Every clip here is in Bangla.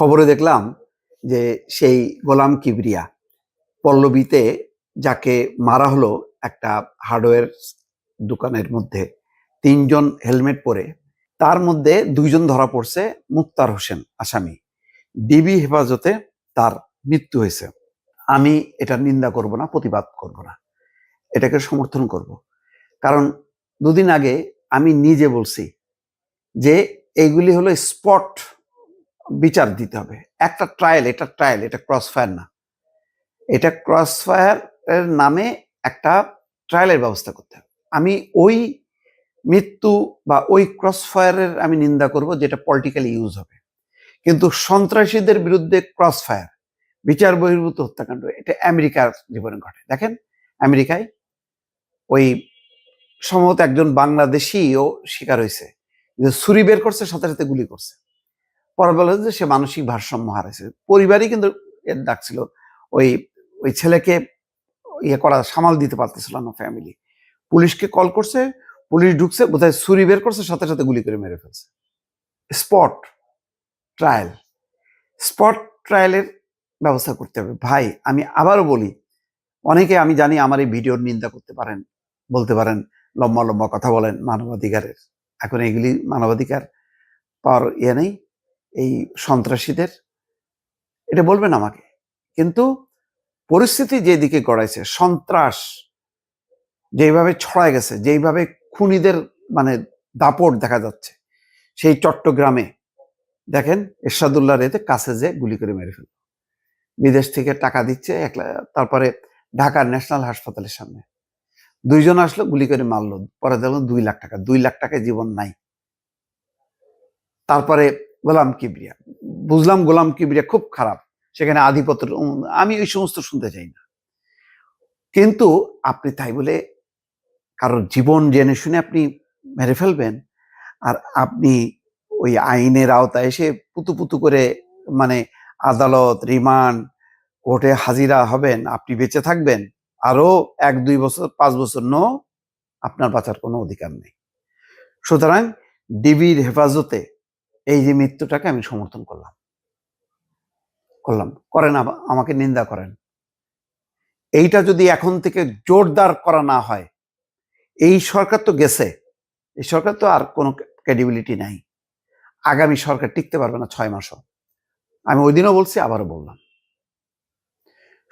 খবরে দেখলাম যে সেই গোলাম কিবরিয়া পল্লবীতে যাকে মারা হলো একটা হার্ডওয়্যার দোকানের মধ্যে তিনজন হেলমেট পরে, তার মধ্যে দুইজন ধরা পড়ছে মুক্তার হোসেন আসামি। ডিবি হেফাজতে তার মৃত্যু হয়েছে। আমি এটা নিন্দা করব না, প্রতিবাদ করব না। এটাকে সমর্থন করব। কারণ দুদিন আগে আমি নিজে বলছি যে এইগুলি হলো স্পট বিচার দিতে হবে। একটা ট্রায়াল এটা ট্রায়াল এটা ক্রস ফায়ার না। এটা ক্রস ফায়ার এর নামে একটা ট্রায়ালের ব্যবস্থা করতে হবে। আমি ওই মৃত্যু বা ওই ক্রস ফায়ারের আমি নিন্দা করব যেটা পলিটিক্যালি ইউজ হবে। কিন্তু সন্ত্রাসীদের বিরুদ্ধে ক্রস ফায়ার বিচার বহির্ভূত হত্যাকাণ্ড, এটা আমেরিকার জীবনে ঘটে। দেখেন, আমেরিকায় ওই সম্ভবত একজন বাংলাদেশিও শিকার হয়েছে। যে ছুরি বের করছে, সাথে সাথে গুলি করছে। পরে বলে যে সে মানসিক ভারসাম্য হারাইছে। পরিবারই কিন্তু এর ডাকছিল ওই ওই ছেলেকে ইয়ে করা, সামাল দিতে পারতেছিল না ফ্যামিলি পুলিশকে কল করছে, পুলিশ ঢুকছে, বোধহয় ছুরি বের করছে, সাথে সাথে গুলি করে মেরে ফেলছে। স্পট ট্রায়াল স্পট ট্রায়ালের ব্যবস্থা করতে হবে। ভাই, আমি আবারও বলি, অনেকে আমি জানি আমার এই ভিডিওর নিন্দা করতে পারেন, বলতে পারেন, লম্বা লম্বা কথা বলেন মানবাধিকারের। এখন এগুলি মানবাধিকার পাওয়ার ইয়ে নেই। এই সন্ত্রাসীদের। এটা বলবেন আমাকে। কিন্তু পরিস্থিতি যেদিকে গড়াইছে, সন্ত্রাস যেইভাবে ছড়ায় গেছে, যেইভাবে খুনিদের মানে দাপট দেখা যাচ্ছে, সেই চট্টগ্রামে, দেখেন এরশাদুল্লাহ রেতে কাছে যে গুলি করে মেরে ফেলল। বিদেশ থেকে টাকা দিচ্ছে, এক লা- তারপরে ঢাকার ন্যাশনাল হাসপাতালের সামনে। দুইজন আসলো, গুলি করে মারলো। পরে দেখল দুই লাখ টাকা, দুই লাখ টাকায় জীবন নাই। তারপরে গোলাম কিবরিয়া। বুঝলাম গোলাম কিবরিয়া খুব খারাপ, সেখানে আধিপত্য আমি ওই সমস্ত শুনতে চাই না। কিন্তু আপনি তাই বলে কারোর জীবন জেনে শুনে আপনি মেরে ফেলবেন, আর আপনি ওই আইনের আওতায় এসে পুতু পুতু করে মানে আদালত, রিমান্ড, কোর্টে হাজিরা হবেন, আপনি বেঁচে থাকবেন আরও এক, দুই বছর, পাঁচ বছর, নো, আপনার বাঁচার কোনো অধিকার নেই। সুতরাং ডিবির হেফাজতে এই যে মৃত্যুটাকে আমি সমর্থন করলাম। করলাম। করেন আমাকে নিন্দা করেন। এইটা যদি এখন থেকে জোরদার করা না হয়, এই সরকার তো গেছে, এই সরকার তো আর কোনো ক্রেডিবিলিটি নাই। আগামী সরকার টিকতে পারবে না ছয় মাসও। আমি ওই দিনও বলছি, আবারও বললাম।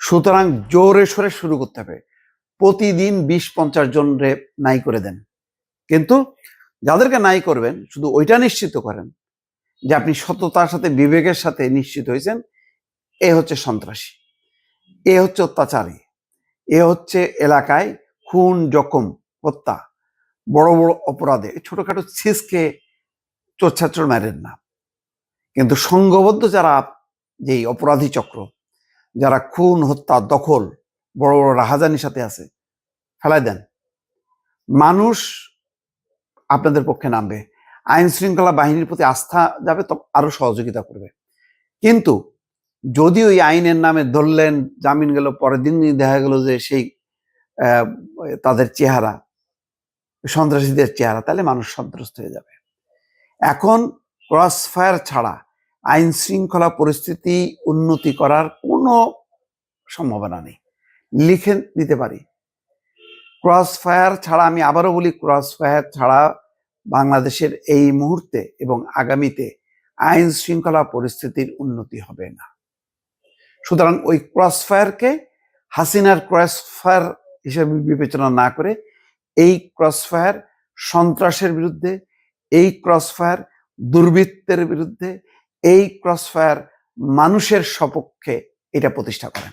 সুতরাং জোরে সোরে শুরু করতে হবে। প্রতিদিন বিশ পঞ্চাশ জন রে নাই করে দেন। কিন্তু যাদেরকে নাই করবেন, শুধু ওইটা নিশ্চিত করেন যে আপনি সততার সাথে, বিবেকের সাথে নিশ্চিত হয়েছেন, এ হচ্ছে সন্ত্রাসী। এ হচ্ছে অত্যাচারী। এ হচ্ছে এলাকায় খুন, জখম, হত্যা, বড় বড় অপরাধে। ছোটখাটো ছিসকে চোরছাচর মারেন না। কিন্তু সংঘবদ্ধ যারা, যেই অপরাধী চক্র, যারা খুন, হত্যা, দখল, বড় বড় রাহাজানির সাথে আছে, ফেলাই দেন। মানুষ আপনাদের পক্ষে নামবে। আইন শৃঙ্খলা বাহিনীর প্রতি আস্থা যাবে তো আরও সহযোগিতা করবে। কিন্তু যদি ওই আইনের নামে ধরলেন, জামিন গেল, পরের দিন দেখা গেল যে সেই তাদের চেহারা, সন্ত্রাসীদের চেহারা, তাহলে মানুষ সন্ত্রস্ত হয়ে যাবে। এখন ক্রস ফায়ার ছাড়া আইন শৃঙ্খলা পরিস্থিতি উন্নতি করার কোনো সম্ভাবনা নেই। লিখে দিতে পারি। ক্রস ফায়ার ছাড়া আমি আবারও বলি ক্রস ফায়ার ছাড়া বাংলাদেশের এই মুহূর্তে এবং আগামীতে আইন শৃঙ্খলা পরিস্থিতির উন্নতি হবে না। সুতরাং ওই ক্রস ফায়ারকে হাসিনার ক্রস ফায়ার হিসেবে বিবেচনা না করে এই ক্রস ফায়ার সন্ত্রাসের বিরুদ্ধে, এই ক্রস ফায়ার দুর্বৃত্তের বিরুদ্ধে, এই ক্রস ফায়ার মানুষের সপক্ষে এটা প্রতিষ্ঠা করেন।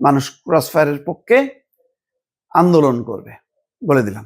মানুষ ক্রস ফায়ারের পক্ষে আন্দোলন করবে বলে দিলাম।